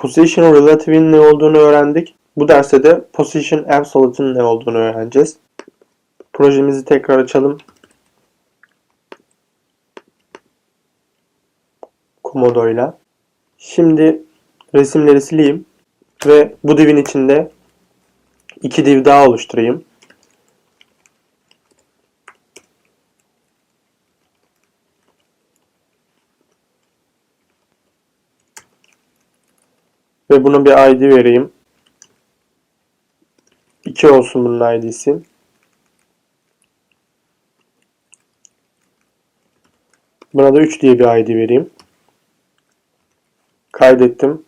Position Relative'in ne olduğunu öğrendik. Bu derste de Position Absolute'ın ne olduğunu öğreneceğiz. Projemizi tekrar açalım. Komodo'yla. Şimdi resimleri sileyim ve bu divin içinde iki div daha oluşturayım. Ve buna bir ID vereyim. 2 olsun bunun ID'si. Buna da 3 diye bir ID vereyim. Kaydettim.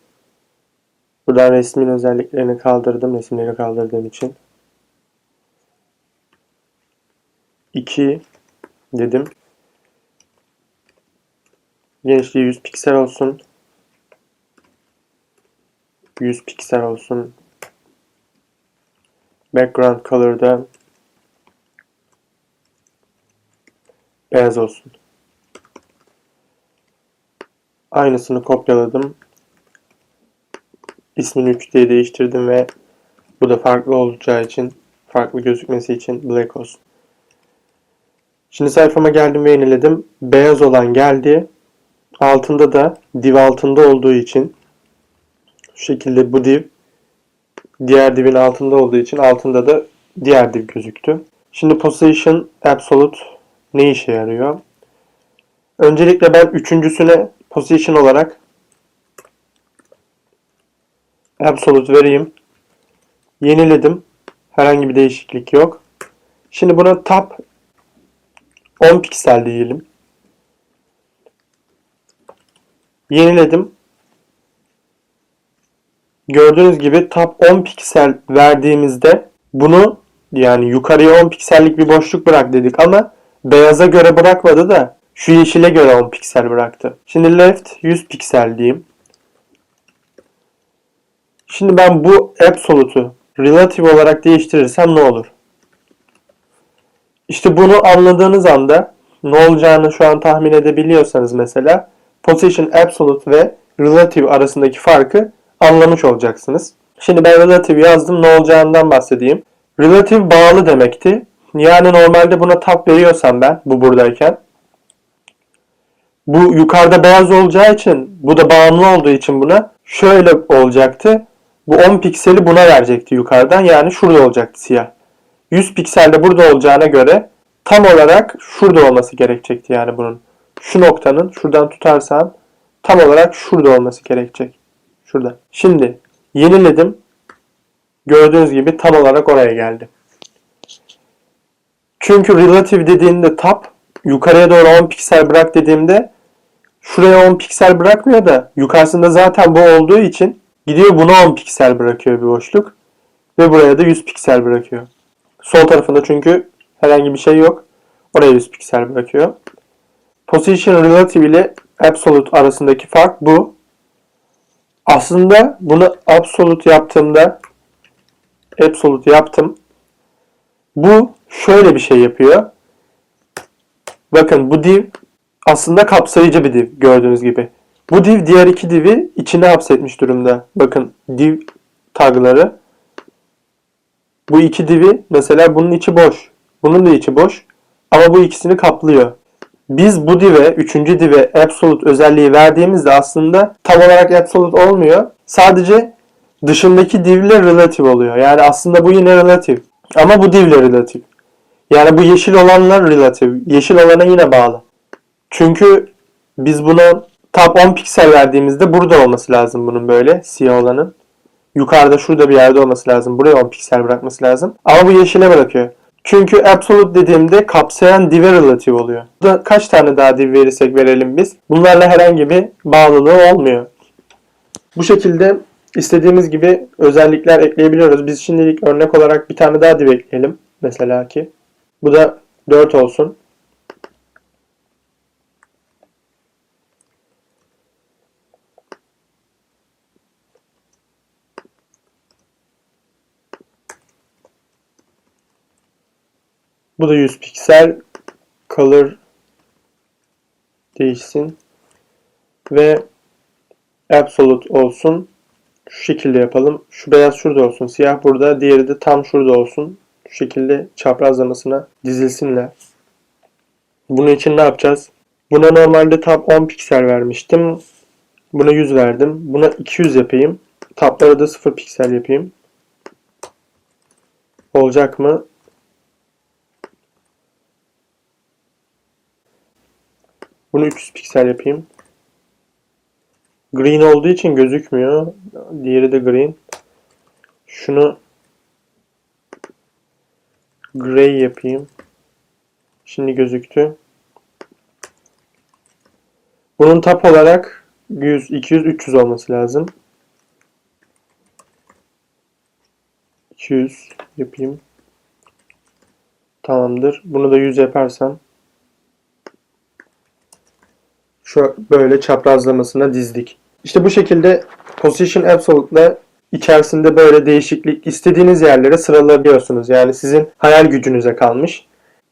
Buradan resmin özelliklerini kaldırdım. Resimleri kaldırdığım için. 2 dedim. Genişliği 100 piksel olsun. 100 piksel olsun. Background color'da beyaz olsun. Aynısını kopyaladım. İsmini 3 diye değiştirdim ve bu da farklı olacağı için farklı gözükmesi için black olsun. Şimdi sayfama geldim ve yeniledim. Beyaz olan geldi. Altında da div altında olduğu için şu şekilde bu div diğer divin altında olduğu için altında da diğer div gözüktü. Şimdi position absolute ne işe yarıyor? Öncelikle ben üçüncüsüne position olarak absolute vereyim. Yeniledim. Herhangi bir değişiklik yok. Şimdi buna top 10 piksel diyelim. Yeniledim. Gördüğünüz gibi top 10 piksel verdiğimizde bunu yani yukarıya 10 piksellik bir boşluk bırak dedik ama beyaza göre bırakmadı da şu yeşile göre 10 piksel bıraktı. Şimdi left 100 piksel diyeyim. Şimdi ben bu absolute'u relative olarak değiştirirsem ne olur? İşte bunu anladığınız anda ne olacağını şu an tahmin edebiliyorsanız mesela position absolute ve relative arasındaki farkı anlamış olacaksınız. Şimdi ben relative yazdım ne olacağından bahsedeyim. Relative bağlı demekti. Yani normalde buna tab veriyorsam ben bu buradayken bu yukarıda beyaz olacağı için bu da bağımlı olduğu için buna şöyle olacaktı. Bu 10 pikseli buna verecekti yukarıdan. Yani şurada olacaktı siyah. 100 piksel de burada olacağına göre tam olarak şurada olması gerekecekti yani bunun. Şu noktanın şuradan tutarsam tam olarak şurada olması gerekecek. Şurada. Şimdi yeniledim. Gördüğünüz gibi tam olarak oraya geldi. Çünkü relative dediğinde tab yukarıya doğru 10 piksel bırak dediğimde şuraya 10 piksel bırakmıyor da yukarısında zaten bu olduğu için gidiyor buna 10 piksel bırakıyor bir boşluk ve buraya da 100 piksel bırakıyor. Sol tarafında çünkü herhangi bir şey yok. Oraya 100 piksel bırakıyor. Position relative ile absolute arasındaki fark bu. Aslında bunu absolute yaptığımda absolute yaptım. Bu şöyle bir şey yapıyor. Bakın bu div aslında kapsayıcı bir div gördüğünüz gibi. Bu div diğer iki divi içine hapsetmiş durumda. Bakın div tagları. Bu iki divi mesela bunun içi boş. Bunun da içi boş. Ama bu ikisini kaplıyor. Biz bu dive, üçüncü dive absolute özelliği verdiğimizde aslında tam olarak absolute olmuyor. Sadece dışındaki divle relative oluyor. Yani aslında bu yine relative. Ama bu divle relative. Yani bu yeşil olanlar relative. Yeşil olana yine bağlı. Çünkü biz buna top 10 piksel verdiğimizde burada olması lazım bunun böyle siyah olanın. Yukarıda şurada bir yerde olması lazım. Buraya 10 piksel bırakması lazım. Ama bu yeşile bırakıyor. Çünkü absolute dediğimde kapsayan div'e relative oluyor. Burada kaç tane daha div verirsek verelim biz. Bunlarla herhangi bir bağlılığı olmuyor. Bu şekilde istediğimiz gibi özellikler ekleyebiliyoruz. Biz şimdilik örnek olarak bir tane daha div ekleyelim. Mesela ki. Bu da 4 olsun. Bu da 100 piksel. Color değişsin. Ve absolute olsun. Şu şekilde yapalım. Şu beyaz şurada olsun. Siyah burada. Diğeri de tam şurada olsun. Şu şekilde çaprazlamasına dizilsinler. Bunun için ne yapacağız? Buna normalde tab 10 piksel vermiştim. Buna 100 verdim. Buna 200 yapayım. Tablara da 0 piksel yapayım. Olacak mı? Bunu 300 piksel yapayım. Green olduğu için gözükmüyor. Diğeri de green. Şunu gray yapayım. Şimdi gözüktü. Bunun tap olarak 100, 200, 300 olması lazım. 200 yapayım. Tamamdır. Bunu da 100 yaparsam şu böyle çaprazlamasına dizdik. İşte bu şekilde Position Absolute'la içerisinde böyle değişiklik istediğiniz yerlere sıralayabiliyorsunuz. Yani sizin hayal gücünüze kalmış.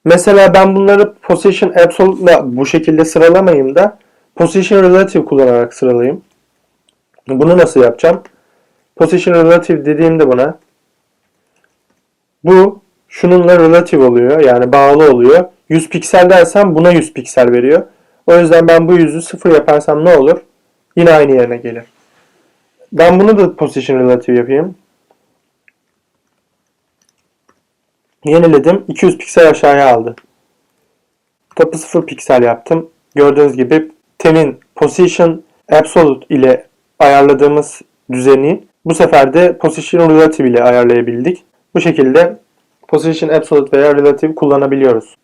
Mesela ben bunları Position Absolute'la bu şekilde sıralamayayım da Position Relative kullanarak sıralayayım. Bunu nasıl yapacağım? Position Relative dediğimde buna bu şununla relative oluyor. Yani bağlı oluyor. 100 piksel dersem buna 100 piksel veriyor. O yüzden ben bu yüzü 0 yaparsam ne olur? Yine aynı yerine gelir. Ben bunu da position relative yapayım. Yeniledim. 200 piksel aşağıya aldı. Topu 0 piksel yaptım. Gördüğünüz gibi temin position absolute ile ayarladığımız düzeni bu sefer de position relative ile ayarlayabildik. Bu şekilde position absolute veya relative kullanabiliyoruz.